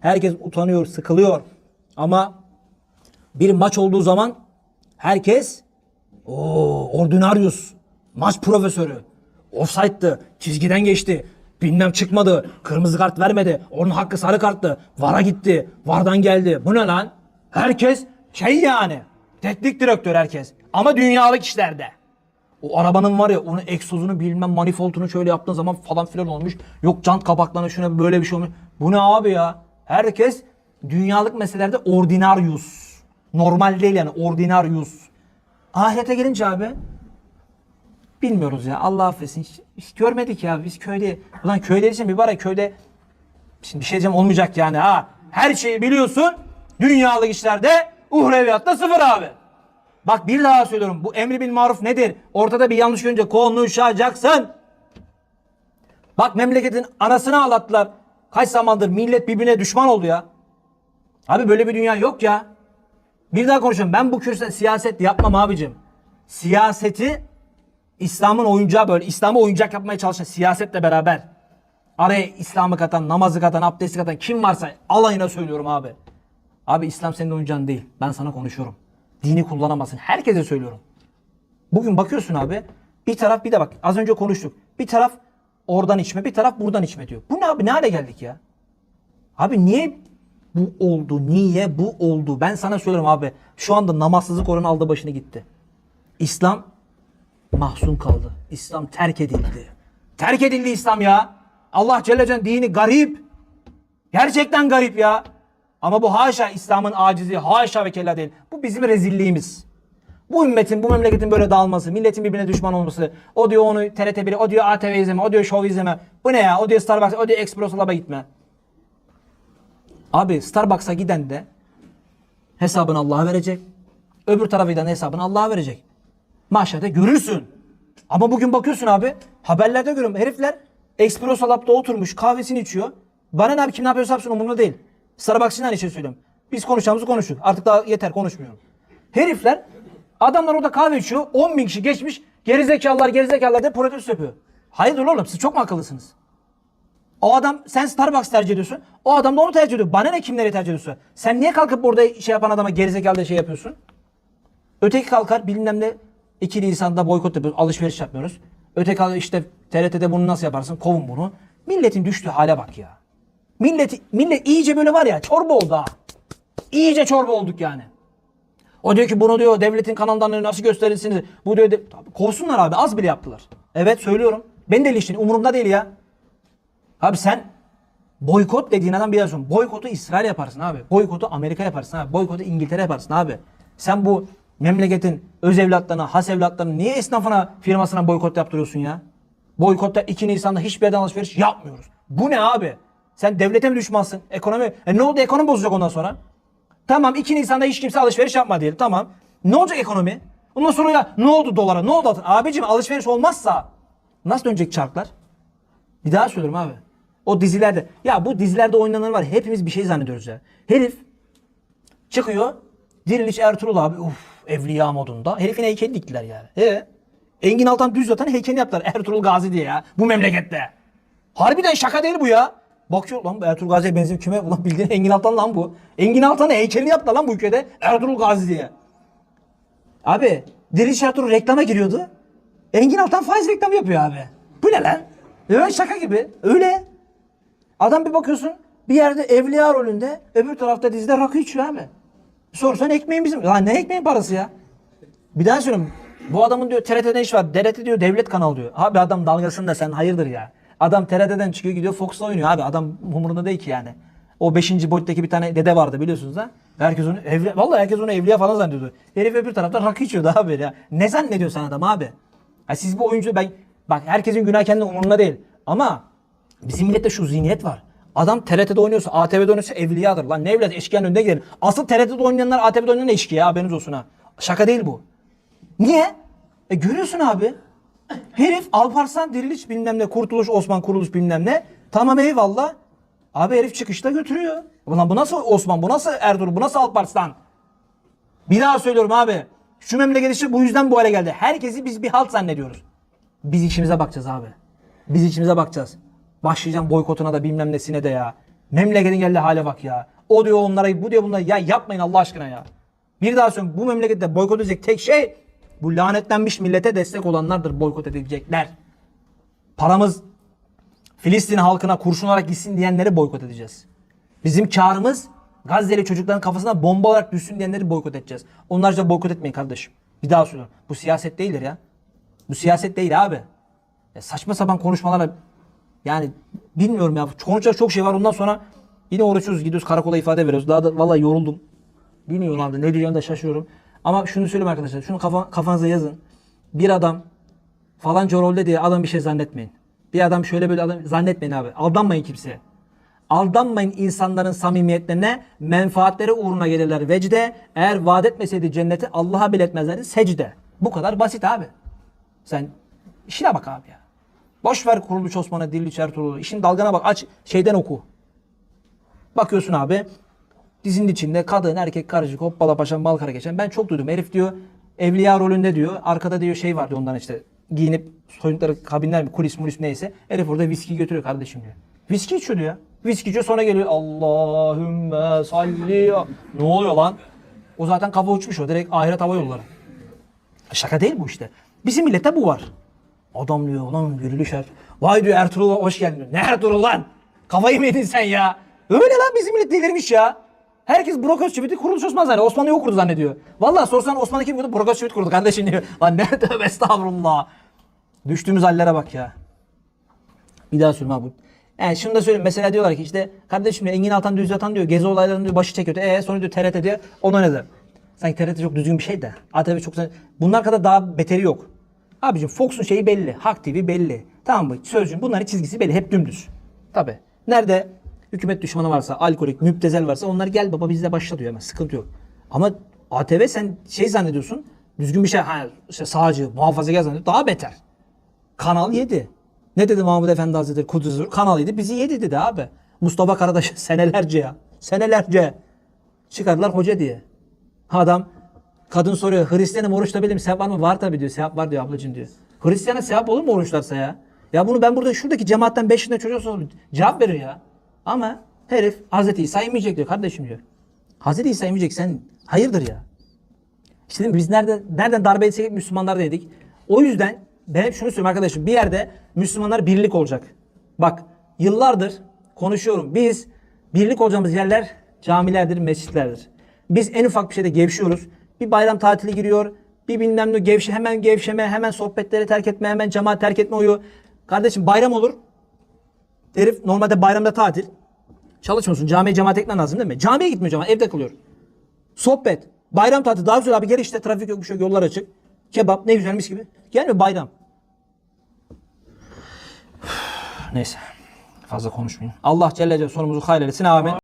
Herkes utanıyor, sıkılıyor. Ama bir maç olduğu zaman herkes o ordinarius, maç profesörü, offside'dı, çizgiden geçti, bilmem çıkmadı, kırmızı kart vermedi, onun hakkı sarı karttı, VAR'a gitti, VAR'dan geldi. Bu ne lan? Herkes şey yani, teknik direktör herkes. Ama dünyalık işlerde. O arabanın var ya onun egzozunu bilmem manifoldunu şöyle yaptığın zaman falan filan olmuş. Yok jant kapaklarına şuna böyle bir şey olmuş. Bu ne abi ya? Herkes dünyalık meselelerde ordinarius. Normal değil yani ordinarius. Ahirete gelince abi bilmiyoruz ya Allah affetsin. Hiç, hiç görmedik ya biz köyde. Ulan köyde için bir var ya köyde şimdi bir şey diyeceğim olmayacak yani ha. Her şeyi biliyorsun. Dünyalık işlerde uhreviyatta sıfır abi. Bak bir daha söylüyorum. Bu emri bil maruf nedir? Ortada bir yanlış görünce konuşacaksın. Bak memleketin anasını ağlattılar. Kaç zamandır millet birbirine düşman oldu ya. Abi böyle bir dünya yok ya. Bir daha konuşalım. Ben bu kürsüde siyaset yapmam abicim. Siyaseti İslam'ın oyuncağı böyle. İslam'ı oyuncak yapmaya çalışan siyasetle beraber. Araya İslam'ı katan, namazı katan, abdesti katan kim varsa alayına söylüyorum abi. Abi İslam senin oyuncağın değil. Ben sana konuşuyorum. Dini kullanamazsın. Herkese söylüyorum. Bugün bakıyorsun abi. Bir taraf bir de bak az önce konuştuk. Bir taraf oradan içme, bir taraf buradan içme diyor. Bu ne abi? Ne hale geldik ya? Abi niye bu oldu? Niye bu oldu? Ben sana söylüyorum abi. Şu anda namazsızlık oranı aldı başını gitti. İslam mahzun kaldı. İslam terk edildi. Terk edildi İslam ya. Allah Celle Celle'nin dini garip. Gerçekten garip ya. Ama bu haşa İslam'ın acizi, haşa ve kella değil. Bu bizim rezilliğimiz. Bu ümmetin, bu memleketin böyle dağılması, milletin birbirine düşman olması. O diyor onu TRT 1'e, o diyor ATV izleme, o diyor Show izleme. Bu ne ya? O diyor Starbucks, o diyor Expresso Lab'a gitme. Abi Starbucks'a giden de hesabını Allah'a verecek. Öbür tarafa giden de hesabını Allah'a verecek. Mahşerde görürsün. Ama bugün bakıyorsun abi haberlerde görüyorum herifler Espresso Lab'da oturmuş kahvesini içiyor. Bana ne abi kim ne yapıyorsa yapsın umurumda değil. Starbucks'ın aynı şey söylüyorum. Biz konuşacağımızı konuştuk. Artık daha yeter konuşmuyorum. Herifler adamlar orada kahve içiyor. 10 bin kişi geçmiş. Gerizekalılar gerizekalılar diye protesto yapıyor. Hayırdır oğlum siz çok mu akıllısınız? O adam sen Starbucks tercih ediyorsun. O adam da onu tercih ediyor. Bana ne kimleri tercih ediyorsa. Sen niye kalkıp orada şey yapan adama gerizekalı diye şey yapıyorsun? Öteki kalkar bilmem ne 2 Nisan'da boykot yapıyoruz. Alışveriş yapmıyoruz. Öteki kalkar işte TRT'de bunu nasıl yaparsın? Kovun bunu. Milletin düştüğü hale bak ya. Millet, millet iyice böyle var ya çorba oldu ha. İyice çorba olduk yani. O diyor ki bunu diyor devletin kanalından nasıl gösterirsiniz? Bu diyor de, Tabii kovsunlar abi az bile yaptılar. Evet söylüyorum. Ben de eleştirin umurumda değil ya. Abi sen boykot dediğin adam biliyorsun. Boykotu İsrail yaparsın abi. Boykotu Amerika yaparsın abi. Boykotu İngiltere yaparsın abi. Sen bu memleketin öz evlatlarına, has evlatlarına niye esnafına, firmasına boykot yaptırıyorsun ya? Boykotta 2 Nisan'da hiçbir yerden alışveriş yapmıyoruz. Bu ne abi? Sen devlete mi düşmansın? Ekonomi. E ne oldu? Ekonomi bozacak ondan sonra. Tamam 2 Nisan'da hiç kimse alışveriş yapma diyelim. Tamam. Ne olacak ekonomi? Ondan sonra ya ne oldu dolara? Ne oldu altın? Abicim alışveriş olmazsa nasıl dönecek çarklar? Bir daha söylüyorum abi. O dizilerde ya bu dizilerde oynananlar var. Hepimiz bir şey zannediyoruz ya. Herif çıkıyor. Diriliş Ertuğrul abi uf evliya modunda. Herifin heykeli diktiler yani. E Engin Altan düz yatan heykelini yaptılar. Ertuğrul Gazi diye ya. Bu memlekette. Harbiden şaka değil bu ya. Bakıyor lan bu Ertuğrul Gazi'ye benziyor kime? Ulan bildiğin Engin Altan lan bu. Engin Altan'ın heykelini yaptılar lan bu ülkede. Ertuğrul Gazi diye. Abi Diriliş Ertuğrul reklama giriyordu. Engin Altan faiz reklamı yapıyor abi. Bu ne lan? Öyle şaka gibi. Öyle. Adam bir bakıyorsun bir yerde evliya rolünde öbür tarafta dizide rakı içiyor abi. Sorsan ekmeğin bizim. Lan ne ekmeğin parası ya? Bir daha söyleyeyim. Bu adamın diyor TRT'den iş var. TRT diyor devlet kanalı diyor. Abi adam dalgasında sen hayırdır ya. Adam TRT'den çıkıyor gidiyor Fox'la oynuyor abi. Adam umurunda değil ki yani. O 5. boyuttaki bir tane dede vardı biliyorsunuz ha. Herkes onu evliya, vallahi herkes onu evliya falan zannediyordu. Herif öbür tarafta rakı içiyordu abi ya. Ne zannediyorsun adam abi? Ha siz bu oyuncu ben bak herkesin günah kendi umurunda değil. Ama bizim millette şu zihniyet var. Adam TRT'de oynuyorsa, ATV'de oynuyorsa evliyadır. Lan ne evlat eşkıyanın önüne gidelim. Asıl TRT'de oynayanlar ATV'de oynayan eşkıya haberiniz olsun ha. Şaka değil bu. Niye? E görüyorsun abi. Herif Alparslan Diriliş bilmem ne, Kurtuluş Osman Kuruluş bilmem ne. Tamam eyvallah. Abi herif çıkışta götürüyor. Ulan bu nasıl Osman, bu nasıl Ertuğrul, bu nasıl Alparslan? Bir daha söylüyorum abi. Şu memleket işi bu yüzden bu hale geldi. Herkesi biz bir halt zannediyoruz. Biz işimize bakacağız abi. Biz işimize bakacağız. Başlayacağım boykotuna da bilmem nesine de ya. Memleketin geldiği hale bak ya. O diyor onlara, bu diyor bunlara. Ya yapmayın Allah aşkına ya. Bir daha söylüyorum bu memlekette boykot edecek tek şey bu lanetlenmiş millete destek olanlardır boykot edilecekler. Paramız Filistin halkına kurşun olarak gitsin diyenleri boykot edeceğiz. Bizim karımız Gazze'li çocukların kafasına bomba olarak düşsün diyenleri boykot edeceğiz. Onlarca boykot etmeyin kardeşim. Bir daha söylüyorum. Bu siyaset değildir ya. Bu siyaset değil abi. Ya saçma sapan konuşmalarla yani bilmiyorum ya. Konuşacak çok şey var. Ondan sonra yine uğraşıyoruz. Gidiyoruz karakola ifade veriyoruz. Daha da vallahi yoruldum. Bilmiyorum abi. Ne diyeceğimi de şaşırıyorum. Ama şunu söyleyeyim arkadaşlar. Şunu kafa, kafanıza yazın. Bir adam falanca rolde diye adam bir şey zannetmeyin. Bir adam şöyle böyle adam zannetmeyin abi. Aldanmayın kimseye. Aldanmayın insanların samimiyetlerine, menfaatleri uğruna gelirler vecde. Eğer vaat etmeseydi cenneti Allah'a bile etmezlerdi secde. Bu kadar basit abi. Sen işine bak abi ya. Boş ver Kuruluş Osman'a, Dilliç Ertuğrul'u. İşin dalgana bak. Aç şeyden oku. Bakıyorsun abi. Dizinin içinde kadın, erkek, karışık, hoppala paşam, bal kara geçen. Ben çok duydum. Herif diyor evliya rolünde diyor. Arkada diyor şey var diyor ondan işte. Giyinip soyundukları kabinler mi, kulis mulis neyse. Herif orada viski götürüyor kardeşim diyor. Viski içiyor diyor. Viski içiyor sonra geliyor. Allahümme salli. Ne oluyor lan? O zaten kafa uçmuş o. Direkt ahiret hava yolları. Şaka değil bu işte. Bizim millette bu var. Adam diyor lan yürüyüş er. Vay diyor Ertuğrul'a hoş geldin. Ne Ertuğrul lan? Kafayı mı yedin sen ya? Öyle lan bizim millet delirmiş ya. Herkes Brokoz Çivit'i kuruluş Osman zannediyor. Osmanlı'yı o kurdu zannediyor. Vallahi sorsan Osmanlı kim kurdu? Brokoz Çivit kurdu kardeşim diyor. Lan ne tövbe estağfurullah. Düştüğümüz hallere bak ya. Bir daha söyleyeyim abi. Yani şunu da söyleyeyim. Mesela diyorlar ki işte kardeşim diyor, Engin Altan Düz Atan diyor gezi olaylarının diyor başı çekiyor. E sonra diyor TRT diyor ona ne der? Sanki TRT çok düzgün bir şey de. ATV çok bunlar kadar daha beteri yok. Abicim Fox'un şeyi belli. Hak TV belli. Tamam mı? Sözcüğün bunların çizgisi belli. Hep dümdüz. Tabi. Nerede hükümet düşmanı varsa, alkolik, müptezel varsa onlar gel baba bizle başla diyor hemen. Sıkıntı yok. Ama ATV sen şey zannediyorsun. Düzgün bir şey. Ha, işte sağcı, muhafazakar zannediyorsun. Daha beter. Kanal 7. Ne dedi Mahmud Efendi Hazretleri Kudüs'ü? Kanal 7 bizi yedi dedi abi. Mustafa Karadaş senelerce ya. Senelerce. Çıkardılar hoca diye. Adam kadın soruyor Hristiyanım oruç tutabilir mi? Sevap var mı? Var tabii diyor. Sevap var diyor ablacığım diyor. Hristiyana sevap olur mu oruçlarsa ya? Ya bunu ben burada şuradaki cemaatten 5 yaşında çocuğa soruyorum. Cevap verir ya. Ama herif Hazreti İsa yemeyecek diyor kardeşim diyor. Hazreti İsa yemeyecek sen hayırdır ya. İşte biz nerede, nereden darbe etsek Müslümanlar dedik. O yüzden ben hep şunu söylüyorum arkadaşım. Bir yerde Müslümanlar birlik olacak. Bak yıllardır konuşuyorum. Biz birlik olacağımız yerler camilerdir, mescitlerdir. Biz en ufak bir şeyde gevşiyoruz. Bir bayram tatili giriyor. Bir bilmem ne gevşe, hemen gevşeme, hemen sohbetleri terk etme, hemen cemaat terk etme uyu. Kardeşim bayram olur. Herif normalde bayramda tatil. Çalışmıyorsun. Camiye cemaat ekmen lazım değil mi? Camiye gitmiyor cemaat. Evde kalıyor. Sohbet. Bayram tatili daha güzel abi. Gel işte trafik yok bir şey. Yollar açık. Kebap ne güzelmiş gibi. Gelmiyor bayram. Neyse. Fazla konuşmayayım. Allah Celle Celle sonumuzu hayır eylesin. Amin.